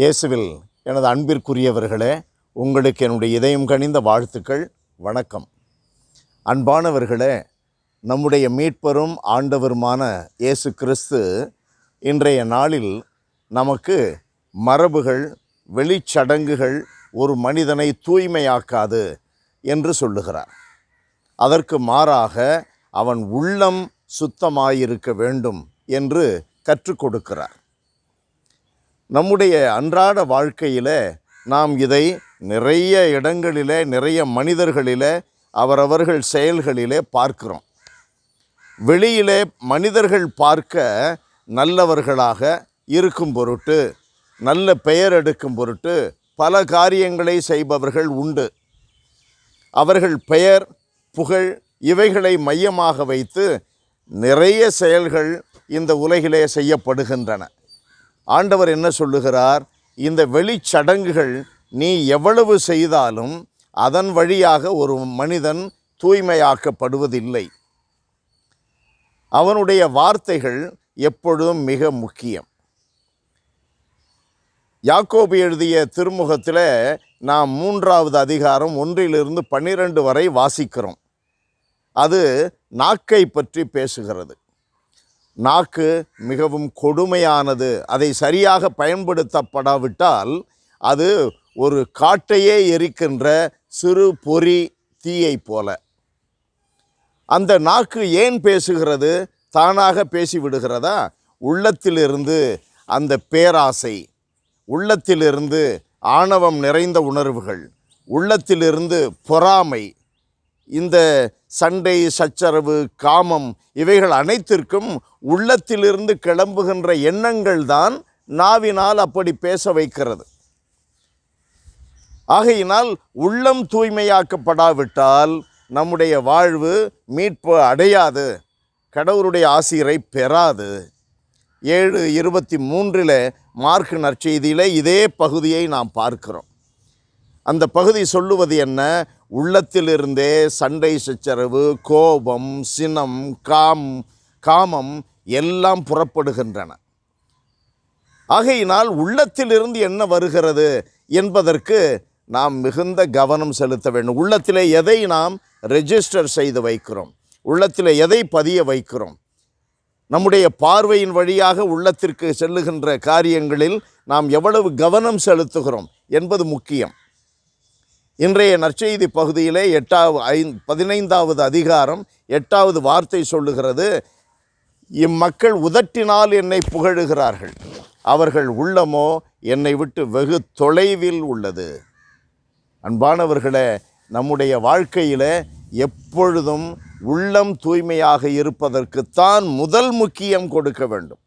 இயேசுவில் எனது அன்பிற்குரியவர்களே உங்களுக்கு என்னுடைய இதயம் கனிந்த வாழ்த்துக்கள். வணக்கம். அன்பானவர்களே நம்முடைய மீட்பரும் ஆண்டவருமான இயேசு கிறிஸ்து இன்றைய நாளில் நமக்கு மரபுகள் வெளிச்சடங்குகள் ஒரு மனிதனை தூய்மையாக்காது என்று சொல்லுகிறார். அதற்கு மாறாக அவன் உள்ளம் சுத்தமாயிருக்க வேண்டும் என்று கற்றுக் கொடுக்கிறார். நம்முடைய அன்றாட வாழ்க்கையில் நாம் இதை நிறைய இடங்களில் நிறைய மனிதர்களில் அவரவர்கள் செயல்களிலே பார்க்கிறோம். வெளியிலே மனிதர்கள் பார்க்க நல்லவர்களாக இருக்கும் பொருட்டு நல்ல பெயர் எடுக்கும் பொருட்டு பல காரியங்களை செய்பவர்கள் உண்டு. அவர்கள் பெயர் புகழ் இவைகளை மையமாக வைத்து நிறைய செயல்கள் இந்த உலகிலே செய்யப்படுகின்றன. ஆண்டவர் என்ன சொல்லுகிறார்? இந்த வெளிச்சடங்குகள் நீ எவ்வளவு செய்தாலும் அதன் வழியாக ஒரு மனிதன் தூய்மையாக்கப்படுவதில்லை. அவனுடைய வார்த்தைகள் எப்பொழுதும் மிக முக்கியம். யாக்கோபு எழுதிய திருமுகத்தில் நாம் மூன்றாவது அதிகாரம் ஒன்றிலிருந்து பன்னிரண்டு வரை வாசிக்கிறோம். அது நாக்கை பற்றி பேசுகிறது. நாக்கு மிகவும் கொடுமையானது. அதை சரியாக பயன்படுத்தப்படாவிட்டால் அது ஒரு காட்டையே எரிக்கின்ற சிறு பொறி தீயை போல. அந்த நாக்கு ஏன் பேசுகிறது? தானாக பேசிவிடுகிறதா? உள்ளத்திலிருந்து அந்த பேராசை உள்ளத்திலிருந்து ஆணவம் நிறைந்த உணர்வுகள் உள்ளத்திலிருந்து பொறாமை இந்த சண்டை சச்சரவு காமம் இவைகள் அனைத்திற்கும் உள்ளத்திலிருந்து கிளம்புகின்ற எண்ணங்கள் தான் நாவினால் அப்படி பேச வைக்கிறது. ஆகையினால் உள்ளம் தூய்மையாக்கப்படாவிட்டால் நம்முடைய வாழ்வு மீட்பு அடையாது கடவுளுடைய ஆசிரியரை பெறாது. ஏழு இருபத்தி மூன்றில் மார்க் நற்செய்தியில் இதே பகுதியை நாம் பார்க்கிறோம். அந்த பகுதி சொல்லுவது என்ன? உள்ளத்திலிருந்தே சண்டை சச்சரவு கோபம் சினம் காம் காமம் எல்லாம் புறப்படுகின்றன. ஆகையினால் உள்ளத்திலிருந்து என்ன வருகிறது என்பதற்கு நாம் மிகுந்த கவனம் செலுத்த வேண்டும். உள்ளத்திலே எதை நாம் ரெஜிஸ்டர் செய்து வைக்கிறோம்? உள்ளத்திலே எதை பதிய வைக்கிறோம்? நம்முடைய பார்வையின் வழியாக உள்ளத்திற்கு செல்லுகின்ற காரியங்களில் நாம் எவ்வளவு கவனம் செலுத்துகிறோம் என்பது முக்கியம். இன்றைய நற்செய்தி பகுதியிலே எட்டாவது ஐந் பதினைந்தாவது அதிகாரம் எட்டாவது வார்த்தை சொல்லுகிறது இம்மக்கள் உதட்டினால் என்னை புகழுகிறார்கள். அவர்கள் உள்ளமோ என்னை விட்டு வெகு தொலைவில் உள்ளது. அன்பானவர்களே நம்முடைய வாழ்க்கையில் எப்பொழுதும் உள்ளம் தூய்மையாக இருப்பதற்குத்தான் முதல் முக்கியம் கொடுக்க வேண்டும்.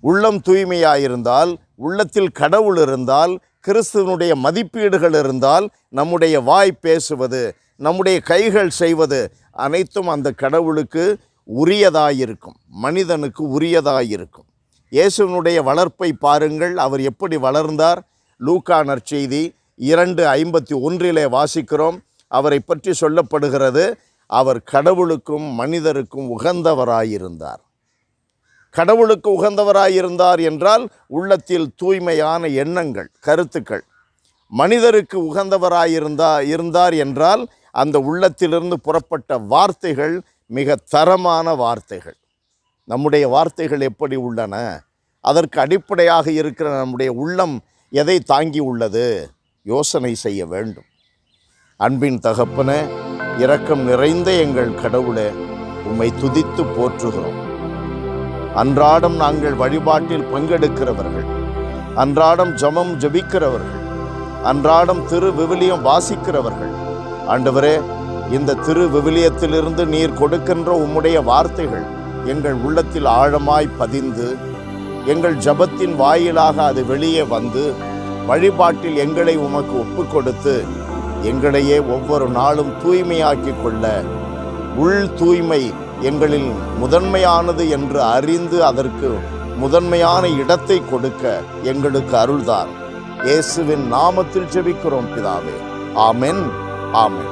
உள்ளம் தூய்மையாயிருந்தால் உள்ளத்தில் கடவுள் இருந்தால் கிறிஸ்துவனுடைய மதிப்பீடுகள் இருந்தால் நம்முடைய வாய் பேசுவது நம்முடைய கைகள் செய்வது அனைத்தும் அந்த கடவுளுக்கு உரியதாயிருக்கும் மனிதனுக்கு உரியதாயிருக்கும். இயேசுவனுடைய வளர்ப்பை பாருங்கள் அவர் எப்படி வளர்ந்தார்? லூக்கா நற்செய்தி இரண்டு ஐம்பத்தி ஒன்றிலே வாசிக்கிறோம். அவரை பற்றி சொல்லப்படுகிறது அவர் கடவுளுக்கும் மனிதருக்கும் உகந்தவராயிருந்தார். கடவுளுக்கு உகந்தவராயிருந்தார் என்றால் உள்ளத்தில் தூய்மையான எண்ணங்கள் கருத்துக்கள். மனிதருக்கு உகந்தவராயிருந்தா இருந்தார் என்றால் அந்த உள்ளத்திலிருந்து புறப்பட்ட வார்த்தைகள் மிக தரமான வார்த்தைகள். நம்முடைய வார்த்தைகள் எப்படி உள்ளன? அதற்கு அடிப்படையாக இருக்கிற நம்முடைய உள்ளம் எதை தாங்கி உள்ளது? யோசனை செய்ய வேண்டும். அன்பின் தகப்பன இரக்கம் நிறைந்த எங்கள் கடவுளே உம்மை துதித்து போற்றுகிறோம். அன்றாடம் நாங்கள் வழிபாட்டில் பங்கெடுக்கிறவர்கள். அன்றாடம் ஜமம் ஜெபிக்கிறவர்கள். அன்றாடம் திரு விவிலியம் வாசிக்கிறவர்கள். ஆண்டவரே இந்த திரு விவிலியத்திலிருந்து நீர் கொடுக்கின்ற உம்முடைய வார்த்தைகள் எங்கள் உள்ளத்தில் ஆழமாய் பதிந்து எங்கள் ஜபத்தின் வாயிலாக அது வெளியே வந்து வழிபாட்டில் எங்களை உமக்கு ஒப்பு கொடுத்து எங்களையே ஒவ்வொரு நாளும் தூய்மையாக்கிக் கொள்ள உள் தூய்மை எங்களில் முதன்மையானது என்று அறிந்து அதற்கு முதன்மையான இடத்தை கொடுக்க எங்களுக்கு அருள்தான் இயேசுவின் நாமத்தில் ஜெபிக்கிறோம் பிதாவே. ஆமென் ஆமென்.